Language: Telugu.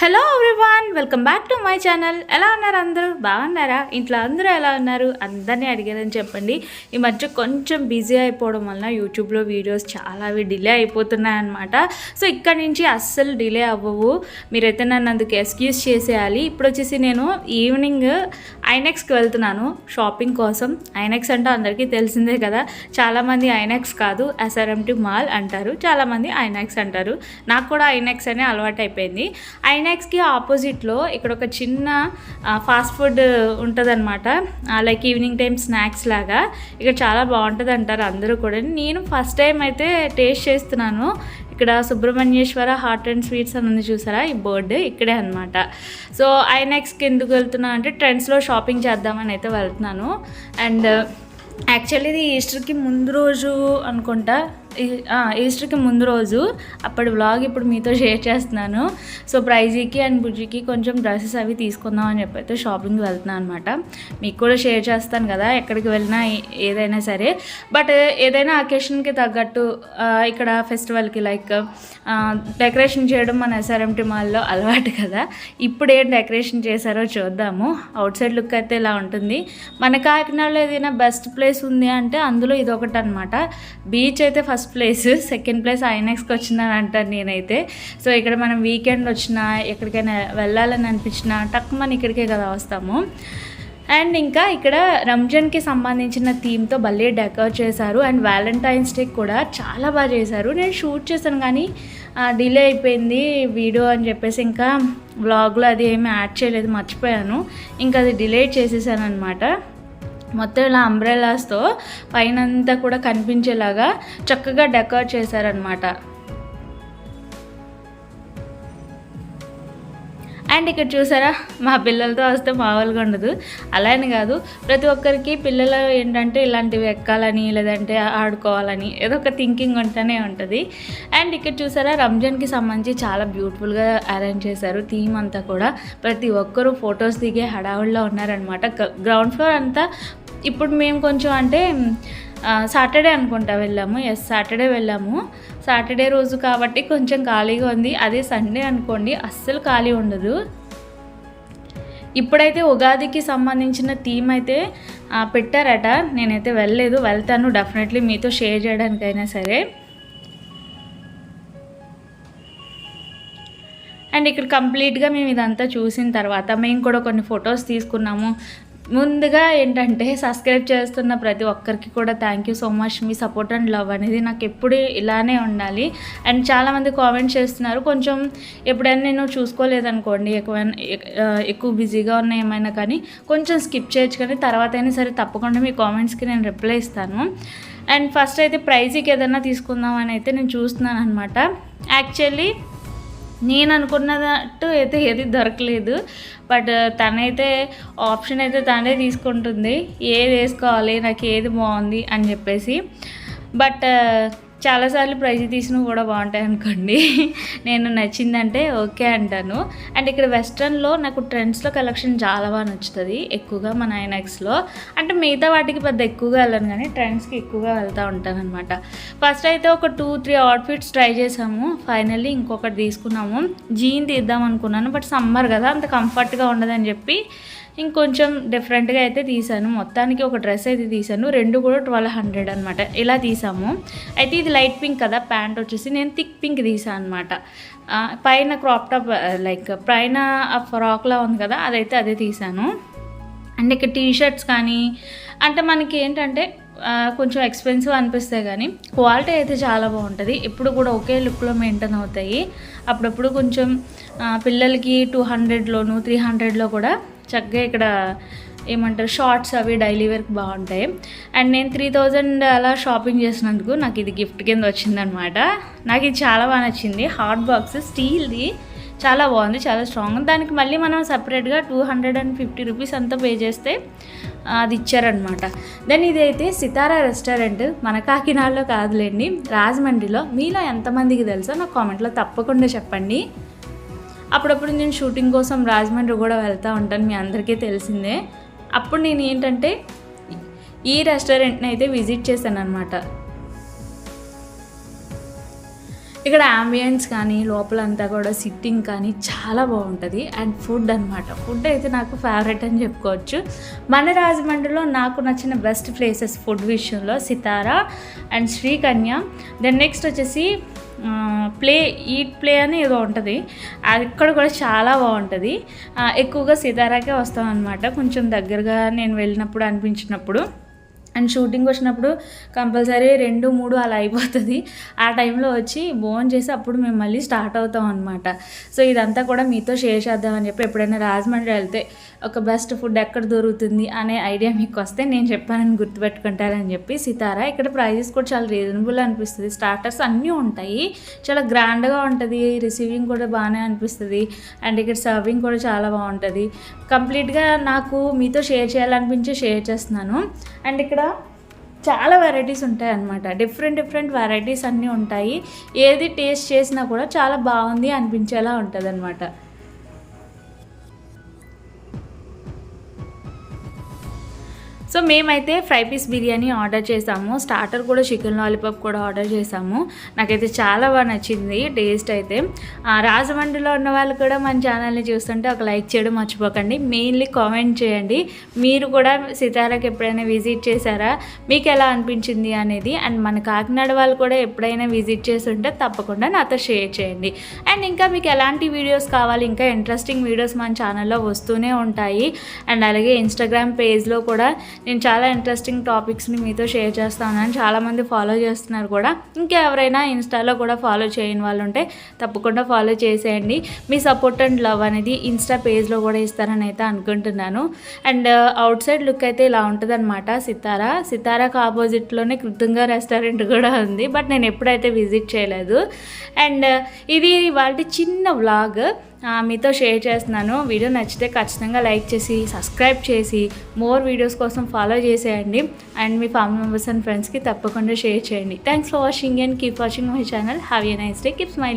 Hello everyone welcome back to my channel ఎలా ఉన్నారు అందరూ? బాగున్నారా? ఇంట్లో అందరూ ఎలా ఉన్నారు? అందరినీ అడిగారని చెప్పండి. ఈ మధ్య కొంచెం బిజీ అయిపోవడం వలన యూట్యూబ్లో వీడియోస్ చాలా అవి డిలే అయిపోతున్నాయి అనమాట సో ఇక్కడ నుంచి అస్సలు డిలే అవ్వవు. మీరైతే నన్ను అందుకు ఎక్స్క్యూజ్ చేసేయాలి. ఇప్పుడు వచ్చేసి నేను ఈవినింగ్ ఐనెక్స్కి వెళ్తున్నాను షాపింగ్ కోసం. ఐనెక్స్ అంటే అందరికీ తెలిసిందే కదా. చాలామంది ఐనెక్స్ కాదు ఎస్ఆర్ఎంటి మాల్ అంటారు. చాలామంది ఐనాక్స్ అంటారు. నాకు కూడా ఐనాక్స్ అనే అలవాటు అయిపోయింది ఐనాక్స్కి ఆపోజిట్లో ఇక్కడ ఒక చిన్న ఫాస్ట్ ఫుడ్ ఉంటుందన్నమాట. లైక్ ఈవినింగ్ టైం స్నాక్స్ లాగా. ఇక్కడ చాలా బాగుంటుంది అంటారు అందరూ కూడా. నేను ఫస్ట్ టైం అయితే టేస్ట్ చేస్తున్నాను. ఇక్కడ సుబ్రహ్మణ్యేశ్వర హాట్ అండ్ స్వీట్స్ అని ఉంది చూసారా? ఈ బోర్డు ఇక్కడే అనమాట సో ఐనాక్స్కి ఎందుకు వెళ్తున్నా అంటే ట్రెండ్స్లో షాపింగ్ చేద్దామని అయితే వెళ్తున్నాను. అండ్ యాక్చువల్లీ ఇది ఈస్టర్కి ముందు రోజు అనుకుంటా. ఈస్టర్కి ముందు రోజు అప్పటి వ్లాగ్ ఇప్పుడు మీతో షేర్ చేస్తున్నాను. సో ప్రైజీకి అండ్ బుజ్జికి కొంచెం డ్రెస్సెస్ అవి తీసుకుందాం అని చెప్పి అయితే షాపింగ్కి వెళ్తున్నాను అనమాట మీకు కూడా షేర్ చేస్తాను కదా ఎక్కడికి వెళ్ళినా ఏదైనా సరే. బట్ ఏదైనా అకేషన్కి తగ్గట్టు ఇక్కడ ఫెస్టివల్కి లైక్ డెకరేషన్ చేయడం మన ఎస్ఆర్ఎంటి మాల్లో అలవాటు కదా. ఇప్పుడు ఏం డెకరేషన్ చేశారో చూద్దాము. అవుట్ సైడ్ లుక్ అయితే ఇలా ఉంటుంది. మన కాకినాడలో ఏదైనా బెస్ట్ ప్లేస్ ఉంది అంటే అందులో ఇది ఒకటి అనమాట బీచ్ అయితే ఫస్ట్ ప్లేస్ సెకండ్ ప్లేస్ ఐనెక్స్కి వచ్చిందని అంటాను నేనైతే. సో ఇక్కడ మనం వీకెండ్ వచ్చినా ఎక్కడికైనా వెళ్ళాలని అనిపించినా టక్ మన ఇక్కడికే కదా వస్తాము. అండ్ ఇంకా ఇక్కడ రంజాన్కి సంబంధించిన థీమ్తో భలే డెకర్ చేశారు. అండ్ వ్యాలంటైన్స్ డే కూడా చాలా బాగా చేశారు. నేను షూట్ చేశాను కానీ డిలే అయిపోయింది వీడియో అని చెప్పేసి ఇంకా వ్లాగ్లో అది ఏమీ యాడ్ చేయలేదు మర్చిపోయాను. ఇంకా అది డిలేట్ చేసేసాను అనమాట మొత్తం ఇలా అంబ్రెలాస్తో పైనంతా కూడా కనిపించేలాగా చక్కగా డెకరేట్ చేశారనమాట అండ్ ఇక్కడ చూసారా మా పిల్లలతో వస్తే మామూలుగా ఉండదు. అలా అని కాదు ప్రతి ఒక్కరికి పిల్లలు ఏంటంటే ఇలాంటివి ఎక్కాలని లేదంటే ఆడుకోవాలని ఏదో ఒక థింకింగ్ ఉంటూనే ఉంటుంది. అండ్ ఇక్కడ చూసారా రంజాన్కి సంబంధించి చాలా బ్యూటిఫుల్గా అరేంజ్ చేశారు థీమ్ అంతా కూడా. ప్రతి ఒక్కరూ ఫొటోస్ దిగే హడావుల్లో ఉన్నారనమాట గ్రౌండ్ ఫ్లోర్ అంతా ఇప్పుడు మేము కొంచెం అంటే సాటర్డే అనుకుంటా వెళ్ళాము. ఎస్ సాటర్డే వెళ్ళాము. సాటర్డే రోజు కాబట్టి కొంచెం ఖాళీగా ఉంది. అదే సండే అనుకోండి అస్సలు ఖాళీ ఉండదు. ఇప్పుడైతే ఉగాదికి సంబంధించిన థీమ్ అయితే పెట్టారట. నేనైతే వెళ్ళలేదు. వెళ్తాను డెఫినెట్లీ మీతో షేర్ చేయడానికైనా సరే. అండ్ ఇక్కడ కంప్లీట్గా మేము ఇదంతా చూసిన తర్వాత మేము కూడా కొన్ని ఫొటోస్ తీసుకున్నాము. ముందుగా ఏంటంటే సబ్స్క్రైబ్ చేస్తున్న ప్రతి ఒక్కరికి కూడా థ్యాంక్ యూ సో మచ్ మీ సపోర్ట్ అండ్ లవ్ అనేది నాకు ఎప్పుడు ఇలానే ఉండాలి. అండ్ చాలామంది కామెంట్ చేస్తున్నారు కొంచెం ఎప్పుడైనా నేను చూసుకోలేదనుకోండి ఎక్కువ ఎక్కువ బిజీగా ఉన్న ఏమైనా కానీ కొంచెం స్కిప్ చేయొచ్చు కానీ తర్వాత అయినా సరే తప్పకుండా మీ కామెంట్స్కి నేను రిప్లై ఇస్తాను. అండ్ ఫస్ట్ అయితే ప్రైజ్కి ఏదైనా తీసుకుందాం అని అయితే నేను చూస్తున్నాను అనమాట యాక్చువల్లీ నేను అనుకున్నట్టు అయితే ఏది దొరకలేదు. బట్ తనైతే ఆప్షన్ అయితే తనే తీసుకుంటుంది. ఏది వేసుకోవాలి నాకు ఏది బాగుంది అని చెప్పేసి. బట్ చాలాసార్లు ప్రైజ్ తీసినవి కూడా బాగుంటాయి అనుకోండి. నేను నచ్చిందంటే ఓకే అంటాను. అండ్ ఇక్కడ వెస్ట్రన్లో నాకు ట్రెండ్స్లో కలెక్షన్ చాలా బాగా నచ్చుతుంది. ఎక్కువగా మన ఐనాక్స్లో అంటే మిగతా వాటికి పెద్ద ఎక్కువగా వెళ్ళను కానీ ట్రెండ్స్కి ఎక్కువగా వెళ్తూ ఉంటాను అనమాట ఫస్ట్ అయితే ఒక టూ త్రీ అవుట్ఫిట్స్ ట్రై చేసాము. ఫైనల్లీ ఇంకొకటి తీసుకున్నాము. జీన్ తీద్దాం అనుకున్నాను బట్ సమ్మర్ కదా అంత కంఫర్ట్గా ఉండదని చెప్పి ఇంకొంచెం డిఫరెంట్గా అయితే తీసాను. మొత్తానికి ఒక డ్రెస్ అయితే తీసాను. రెండు కూడా ట్వెల్వ్ హండ్రెడ్ అనమాట ఇలా తీసాము. అయితే ఇది లైట్ పింక్ కదా ప్యాంట్ వచ్చేసి నేను థిక్ పింక్ తీసాను అనమాట పైన క్రాప్ టాప్ లైక్ పైన ఆ ఫ్రాక్లా ఉంది కదా అదైతే అదే తీసాను. అండ్ ఇక టీ షర్ట్స్ కానీ అంటే మనకి ఏంటంటే కొంచెం ఎక్స్పెన్సివ్ అనిపిస్తాయి కానీ క్వాలిటీ అయితే చాలా బాగుంటుంది. ఎప్పుడు కూడా ఒకే లుక్లో మెయింటైన్ అవుతాయి. అప్పుడప్పుడు కొంచెం పిల్లలకి టూ హండ్రెడ్లోను త్రీ హండ్రెడ్లో కూడా చక్కగా ఇక్కడ ఏమంటారు షార్ట్స్ అవి డైలీ వేర్కి బాగుంటాయి. అండ్ నేను త్రీ థౌజండ్ అలా షాపింగ్ చేసినందుకు నాకు ఇది గిఫ్ట్ కింద వచ్చిందనమాట నాకు ఇది చాలా బాగా నచ్చింది. హాట్ బాక్స్ స్టీల్ది. చాలా బాగుంది చాలా స్ట్రాంగ్. దానికి మళ్ళీ మనం సపరేట్గా two hundred and fifty rupees అంతా పే చేస్తే అది ఇచ్చారనమాట దెన్ ఇదైతే సితారా రెస్టారెంట్ మన కాకినాడలో కాదులేండి రాజమండ్రిలో. మీలో ఎంతమందికి తెలుసో నాకు కామెంట్లో తప్పకుండా చెప్పండి. అప్పుడప్పుడు నేను షూటింగ్ కోసం రాజమండ్రి కూడా వెళ్తూ ఉంటాను మీ అందరికీ తెలిసిందే. అప్పుడు నేను ఏంటంటే ఈ రెస్టారెంట్ని అయితే విజిట్ చేశాను అనమాట ఇక్కడ అంబియన్స్ కానీ లోపలంతా కూడా సిట్టింగ్ కానీ చాలా బాగుంటుంది. అండ్ ఫుడ్ అనమాట ఫుడ్ అయితే నాకు ఫేవరెట్ అని చెప్పుకోవచ్చు. మన రాజమండ్రిలో నాకు నచ్చిన బెస్ట్ ప్లేసెస్ ఫుడ్ విషయంలో Sitara and Srikanya. Then next వచ్చేసి ప్లే ఈట్ ప్లే అని ఏదో ఉంటుంది. అది ఇక్కడ కూడా చాలా బాగుంటుంది. ఎక్కువగా సితారాకే వస్తాం అనమాట కొంచెం దగ్గరగా నేను వెళ్ళినప్పుడు అనిపించినప్పుడు. అండ్ షూటింగ్ వచ్చినప్పుడు కంపల్సరీ రెండు మూడు అలా అయిపోతుంది. ఆ టైంలో వచ్చి బోన్ చేసి అప్పుడు మేము మళ్ళీ స్టార్ట్ అవుతాం అనమాట సో ఇదంతా కూడా మీతో షేర్ చేద్దామని చెప్పి ఎప్పుడైనా రాజమండ్రి వెళ్తే ఒక బెస్ట్ ఫుడ్ ఎక్కడ దొరుకుతుంది అనే ఐడియా మీకు వస్తే నేను చెప్పానని గుర్తుపెట్టుకుంటారని చెప్పి సితారా ఇక్కడ ప్రైజెస్ కూడా చాలా రీజనబుల్ అనిపిస్తుంది. స్టార్టర్స్ అన్నీ ఉంటాయి. చాలా గ్రాండ్గా ఉంటుంది. రిసీవింగ్ కూడా బాగానే అనిపిస్తుంది. అండ్ ఇక్కడ సర్వింగ్ కూడా చాలా బాగుంటుంది. కంప్లీట్గా నాకు మీతో షేర్ చేయాలనిపించి షేర్ చేస్తున్నాను. అండ్ ఇక్కడ చాలా వెరైటీస్ ఉంటాయి అన్నమాట. డిఫరెంట్ డిఫరెంట్ వెరైటీస్ అన్నీ ఉంటాయి. ఏది టేస్ట్ చేసినా కూడా చాలా బాగుంది అనిపించేలా ఉంటుంది సో మేమైతే ఫ్రై పీస్ బిర్యానీ ఆర్డర్ చేసాము. స్టార్టర్ కూడా చికెన్ లాలీపాప్ కూడా ఆర్డర్ చేసాము. నాకైతే చాలా బాగా నచ్చింది టేస్ట్ అయితే. రాజమండ్రిలో ఉన్న వాళ్ళు కూడా మన ఛానల్ని చూస్తుంటే ఒక లైక్ చేయడం మర్చిపోకండి. మెయిన్లీ కామెంట్ చేయండి. మీరు కూడా సితారాకి ఎప్పుడైనా విజిట్ చేశారా? మీకు ఎలా అనిపించింది అనేది? అండ్ మన కాకినాడ వాళ్ళు కూడా ఎప్పుడైనా విజిట్ చేస్తుంటే తప్పకుండా నాతో షేర్ చేయండి. అండ్ ఇంకా మీకు ఎలాంటి వీడియోస్ కావాలి? ఇంకా ఇంట్రెస్టింగ్ వీడియోస్ మన ఛానల్లో వస్తూనే ఉంటాయి. అండ్ అలాగే ఇన్స్టాగ్రామ్ పేజ్లో కూడా నేను చాలా ఇంట్రెస్టింగ్ టాపిక్స్ని మీతో షేర్ చేస్తాను చాలామంది ఫాలో చేస్తున్నారు కూడా. ఇంకా ఎవరైనా ఇన్స్టాలో కూడా ఫాలో చేయని వాళ్ళు ఉంటే తప్పకుండా ఫాలో చేసేయండి. మీ సపోర్ట్ అండ్ లవ్ అనేది ఇన్స్టా పేజ్లో కూడా ఇస్తారని అయితే అనుకుంటున్నాను. అండ్ అవుట్ సైడ్ లుక్ అయితే ఇలా ఉంటుందన్నమాట. సితారా. సితారాకు ఆపోజిట్లోనే కృతంగా రెస్టారెంట్ కూడా ఉంది. బట్ నేను ఎప్పుడైతే విజిట్ చేయలేదు. అండ్ uh, ఇది వాళ్ళ చిన్న వ్లాగ్ మీతో షేర్ చేస్తున్నాను. వీడియో నచ్చితే ఖచ్చితంగా లైక్ చేసి సబ్స్క్రైబ్ చేసి మోర్ వీడియోస్ కోసం ఫాలో చేసేయండి. అండ్ మీ ఫ్యామిలీ మెంబర్స్ అండ్ ఫ్రెండ్స్కి తప్పకుండా షేర్ చేయండి. Thanks for watching and keep watching my channel have a nice day keep smile